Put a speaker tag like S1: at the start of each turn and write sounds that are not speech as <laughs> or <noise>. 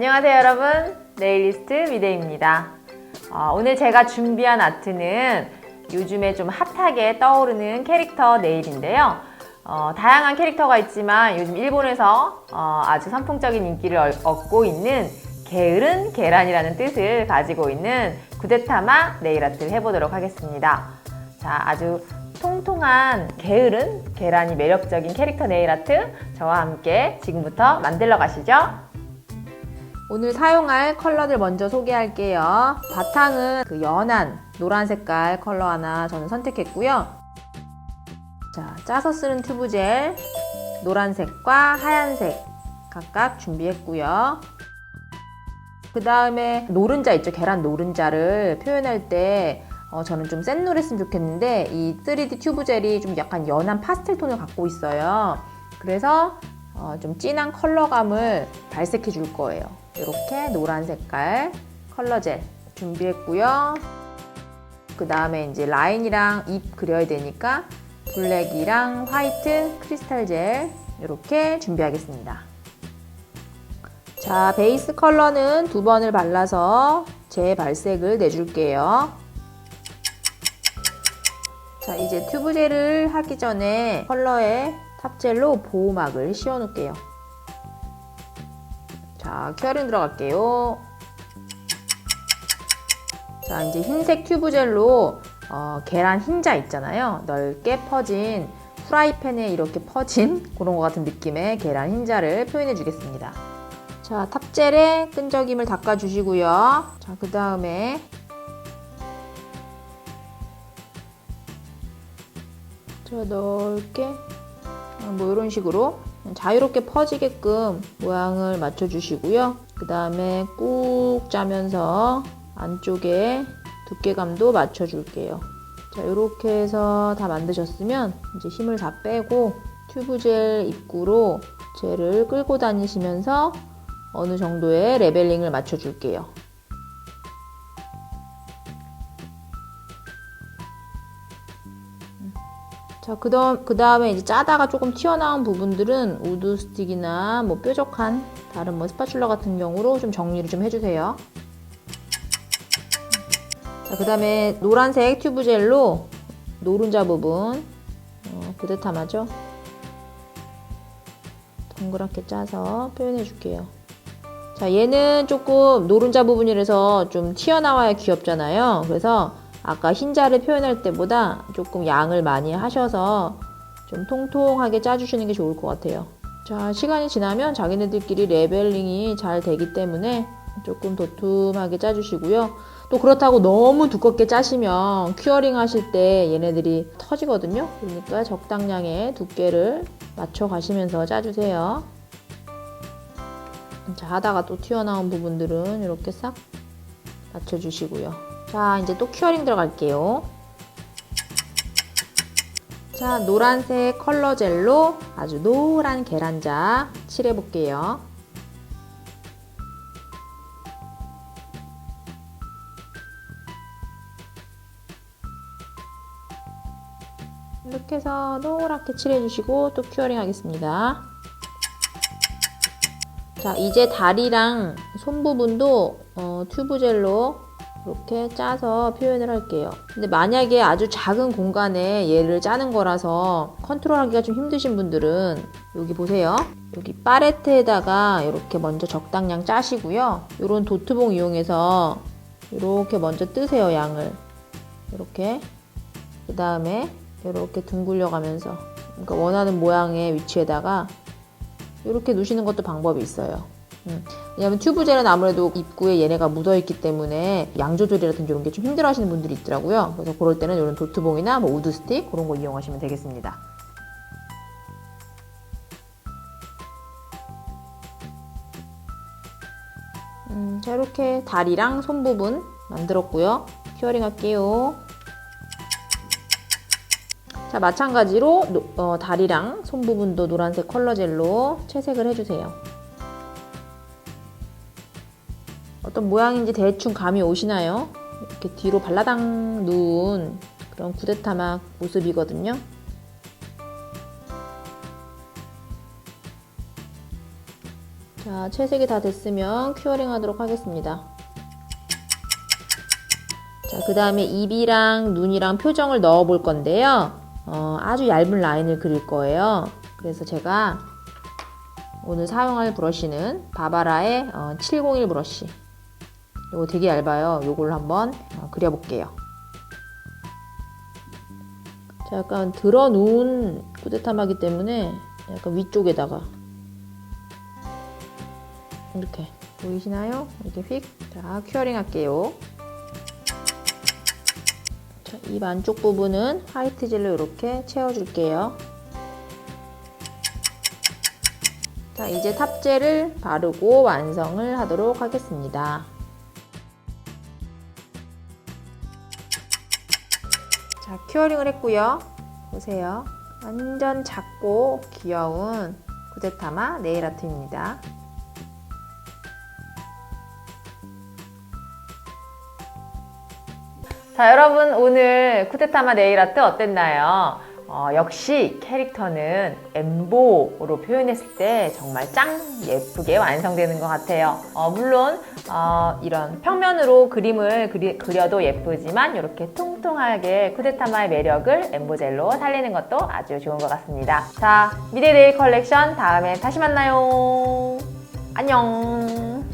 S1: 안녕하세요 여러분. 네일리스트 미대입니다. 어, 오늘 제가 준비한 아트는 요즘에 좀 핫하게 떠오르는 캐릭터 네일인데요. 어, 다양한 캐릭터가 있지만 요즘 일본에서 어, 아주 선풍적인 인기를 얻- 얻고 있는 게으른 계란이라는 뜻을 가지고 있는 구데타마 네일 아트를 해보도록 하겠습니다. 자 아주 통통한 게으른 계란이 매력적인 캐릭터 네일 아트 저와 함께 지금부터 만들러 가시죠 오늘 사용할 컬러들 먼저 소개할게요. 바탕은 그 연한 노란 색깔 컬러 하나 저는 선택했고요. 자, 짜서 쓰는 튜브 젤 노란색과 하얀색 각각 준비했고요. 그 다음에 노른자 있죠? 계란 노른자를 표현할 때 어, 저는 좀 센 노래 했으면 좋겠는데 이 3D 튜브 젤이 좀 약간 연한 파스텔 톤을 갖고 있어요. 그래서 어, 좀 진한 컬러감을 발색해 줄 거예요. 이렇게 노란 색깔 컬러 젤 준비했고요. 그 다음에 이제 라인이랑 입 그려야 되니까 블랙이랑 화이트 크리스탈 젤 이렇게 준비하겠습니다. 자, 베이스 컬러는 두 번을 발라서 재발색을 내줄게요. 자, 이제 튜브 젤을 하기 전에 컬러에 탑젤로 보호막을 씌워 놓을게요. 자, 큐어링 들어갈게요. 자, 이제 흰색 튜브 젤로 어, 계란 흰자 있잖아요. 넓게 퍼진 프라이팬에 이렇게 퍼진 <laughs> 그런 것 같은 느낌의 계란 흰자를 표현해 주겠습니다. 자, 탑젤에 끈적임을 닦아 주시고요. 자, 그 다음에 자, 넓게 어, 뭐 이런 식으로 자유롭게 퍼지게끔 모양을 맞춰 주시고요. 그 다음에 꾹 짜면서 안쪽에 두께감도 맞춰 줄게요. 자, 이렇게 해서 다 만드셨으면 이제 힘을 다 빼고 튜브 젤 입구로 젤을 끌고 다니시면서 어느 정도의 레벨링을 맞춰 줄게요. 자, 그 다음, 그 다음에 이제 짜다가 조금 튀어나온 부분들은 우드 스틱이나 뭐 뾰족한 다른 뭐 스파츌러 같은 경우로 좀 정리를 좀 해주세요. 자, 그 다음에 노란색 튜브 젤로 노른자 부분, 어, 구데타마죠? 동그랗게 짜서 표현해 줄게요. 자, 얘는 조금 노른자 부분이라서 좀 튀어나와야 귀엽잖아요. 그래서 아까 흰자를 표현할 때보다 조금 양을 많이 하셔서 좀 통통하게 짜주시는 게 좋을 것 같아요. 자, 시간이 지나면 자기네들끼리 레벨링이 잘 되기 때문에 조금 도톰하게 짜주시고요. 또 그렇다고 너무 두껍게 짜시면 큐어링 하실 때 얘네들이 터지거든요. 그러니까 적당량의 두께를 맞춰 가시면서 짜주세요. 자, 하다가 또 튀어나온 부분들은 이렇게 싹 맞춰주시고요. 자, 이제 또 큐어링 들어갈게요. 자, 노란색 컬러 젤로 아주 노란 계란자 칠해 볼게요. 이렇게 해서 노랗게 칠해 주시고 또 큐어링 하겠습니다. 자, 이제 다리랑 손 부분도 어, 튜브 젤로 이렇게 짜서 표현을 할게요. 근데 만약에 아주 작은 공간에 얘를 짜는 거라서 컨트롤하기가 좀 힘드신 분들은 여기 보세요. 여기 파레트에다가 이렇게 먼저 적당량 짜시고요. 이런 도트봉 이용해서 이렇게 먼저 뜨세요, 양을. 이렇게. 그 다음에 이렇게 둥글려 가면서 그러니까 원하는 모양의 위치에다가 이렇게 놓으시는 것도 방법이 있어요. 음. 왜냐면 튜브 젤은 아무래도 입구에 얘네가 묻어 있기 때문에 양 조절이라든지 이런 게 좀 힘들어 하시는 분들이 있더라고요. 그래서 그럴 때는 이런 도트봉이나 뭐 우드 스틱 그런 거 이용하시면 되겠습니다. 음, 자, 이렇게 다리랑 손 부분 만들었고요. 큐어링 할게요. 자, 마찬가지로 노- 어, 다리랑 손 부분도 노란색 컬러 젤로 채색을 해주세요. 어떤 모양인지 대충 감이 오시나요? 이렇게 뒤로 발라당 누운 그런 구데타막 모습이거든요. 자, 자, 채색이 다 됐으면 큐어링 하도록 하겠습니다. 자, 그 다음에 입이랑 눈이랑 표정을 넣어 볼 건데요. 어, 아주 얇은 라인을 그릴 거예요. 그래서 제가 오늘 사용할 브러쉬는 바바라의 어, 701 브러쉬. 이거 되게 얇아요. 요걸 한번 어, 그려볼게요. 자, 약간 들어 누운 꾸데타마기 때문에 약간 위쪽에다가 이렇게 보이시나요? 이렇게 휙. 자, 큐어링 할게요. 자, 입 안쪽 부분은 화이트 젤로 이렇게 채워줄게요. 자, 이제 탑젤을 바르고 완성을 하도록 하겠습니다. 자, 큐어링을 했고요. 보세요. 완전 작고 귀여운 구데타마 네일 아트입니다. 자, 여러분 오늘 쿠데타마 네일 아트 어땠나요? 어, 역시 캐릭터는 엠보로 표현했을 때 정말 짱 예쁘게 완성되는 것 같아요. 어, 물론 어, 이런 평면으로 그림을 그리, 그려도 예쁘지만 이렇게 통통하게 쿠데타마의 매력을 엠보젤로 살리는 것도 아주 좋은 것 같습니다. 자, 미래 네일 컬렉션 다음에 다시 만나요. 안녕.